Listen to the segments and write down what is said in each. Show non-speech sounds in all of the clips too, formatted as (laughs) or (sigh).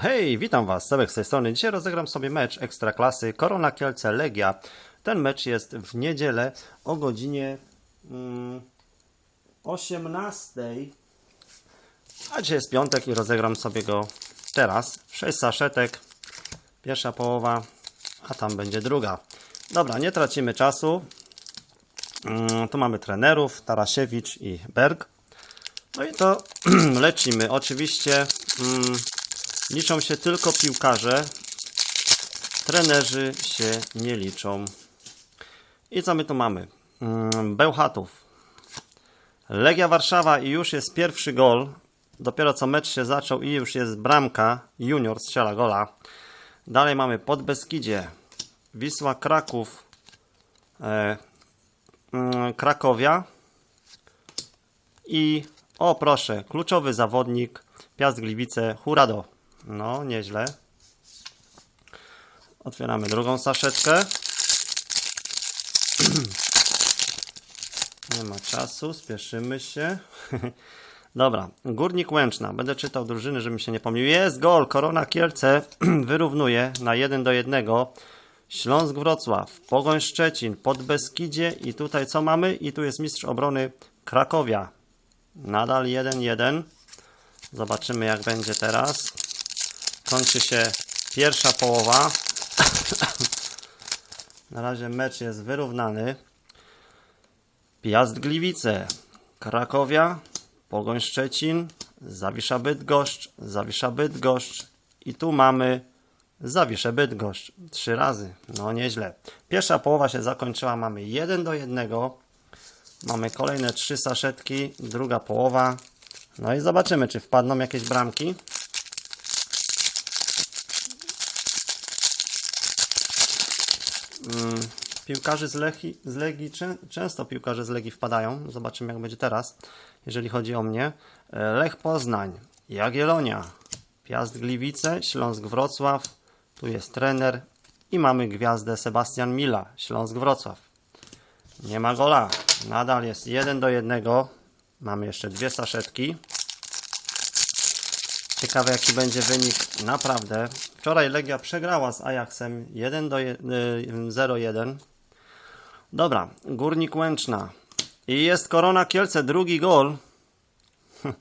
Hej, witam Was, Sebek z tej strony. Dzisiaj rozegram sobie mecz Ekstraklasy Korona Kielce Legia. Ten mecz jest w niedzielę o godzinie mm, 18. A dzisiaj jest piątek i rozegram sobie go teraz. 6 saszetek, pierwsza połowa, a tam będzie druga. Dobra, nie tracimy czasu. Mm, tu mamy trenerów, Tarasiewicz i Berg. No i to (clears throat) lecimy. Oczywiście mm, liczą się tylko piłkarze. Trenerzy się nie liczą. I co my tu mamy? Mm, Bełchatów. Legia Warszawa i już jest pierwszy gol. Dopiero co mecz się zaczął i już jest bramka. Junior strzela gola. Dalej mamy Podbeskidzie. Wisła Kraków. E, mm, Krakowia. I o proszę, kluczowy zawodnik Piast Gliwice Hurado. No, nieźle. Otwieramy drugą saszetkę. (clears throat) Nie ma czasu, spieszymy się. (laughs) Dobra, Górnik Łęczna. Będę czytał drużyny, żeby mi się nie pomylił. Jest gol, Korona Kielce (clears throat) wyrównuje na 1 do 1. Śląsk Wrocław, Pogoń Szczecin, Podbeskidzie i tutaj co mamy? I tu jest mistrz obrony Krakowia. Nadal 1-1. Zobaczymy jak będzie teraz. Kończy się pierwsza połowa. (coughs) Na razie mecz jest wyrównany. Piast Gliwice, Krakowia, Pogoń Szczecin, Zawisza Bydgoszcz, Zawisza Bydgoszcz i tu mamy Zawiszę Bydgoszcz. Trzy razy. No nieźle. Pierwsza połowa się zakończyła. Mamy 1 do 1. Mamy kolejne trzy saszetki. Druga połowa. No i zobaczymy, czy wpadną jakieś bramki. Mm, Piłkarze z, Lechi, z Legii, czę- często piłkarze z Legii wpadają. Zobaczymy, jak będzie teraz, jeżeli chodzi o mnie. E, Lech Poznań, Jagiellonia, Piast Gliwice, Śląsk Wrocław. Tu jest trener i mamy gwiazdę Sebastian Mila, Śląsk Wrocław. Nie ma gola. Nadal jest 1 do 1. Mamy jeszcze dwie saszetki. Ciekawe jaki będzie wynik naprawdę. Wczoraj Legia przegrała z Ajaxem 1 do 0-1. Dobra, Górnik Łęczna. I jest Korona Kielce, drugi gol. (laughs)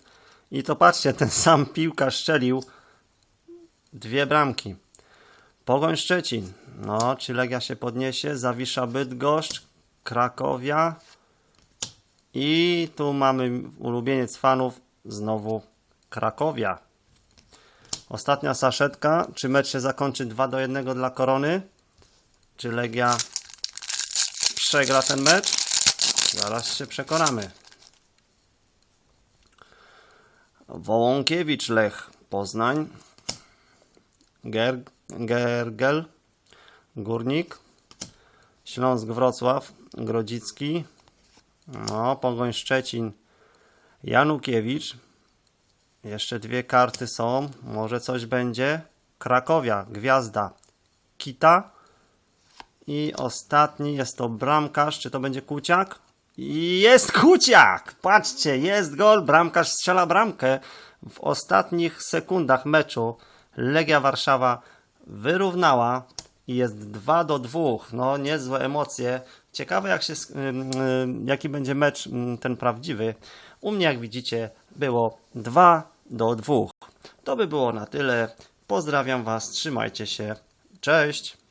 I to patrzcie, ten sam piłkarz strzelił dwie bramki. Pogoń Szczecin. No, czy Legia się podniesie? Zawisza Bydgoszcz, Krakowia. I tu mamy ulubieniec fanów, znowu Krakowia. Ostatnia saszetka. Czy mecz się zakończy 2 do 1 dla Korony? Czy Legia przegra ten mecz? Zaraz się przekonamy. Wołąkiewicz Lech Poznań. Ger Gergel Górnik. Śląsk Wrocław Grodzicki. No, Pogoń Szczecin Janukiewicz. Jeszcze dwie karty są. Może coś będzie. Krakowia, Gwiazda, Kita. I ostatni jest to bramkarz. Czy to będzie Kuciak? Jest Kuciak! Patrzcie, jest gol. Bramkarz strzela bramkę. W ostatnich sekundach meczu Legia Warszawa wyrównała i jest 2 do 2. No, niezłe emocje. Ciekawe, jak się, jaki będzie mecz ten prawdziwy. U mnie, jak widzicie, było 2 do 2. To by było na tyle. Pozdrawiam Was, trzymajcie się. Cześć!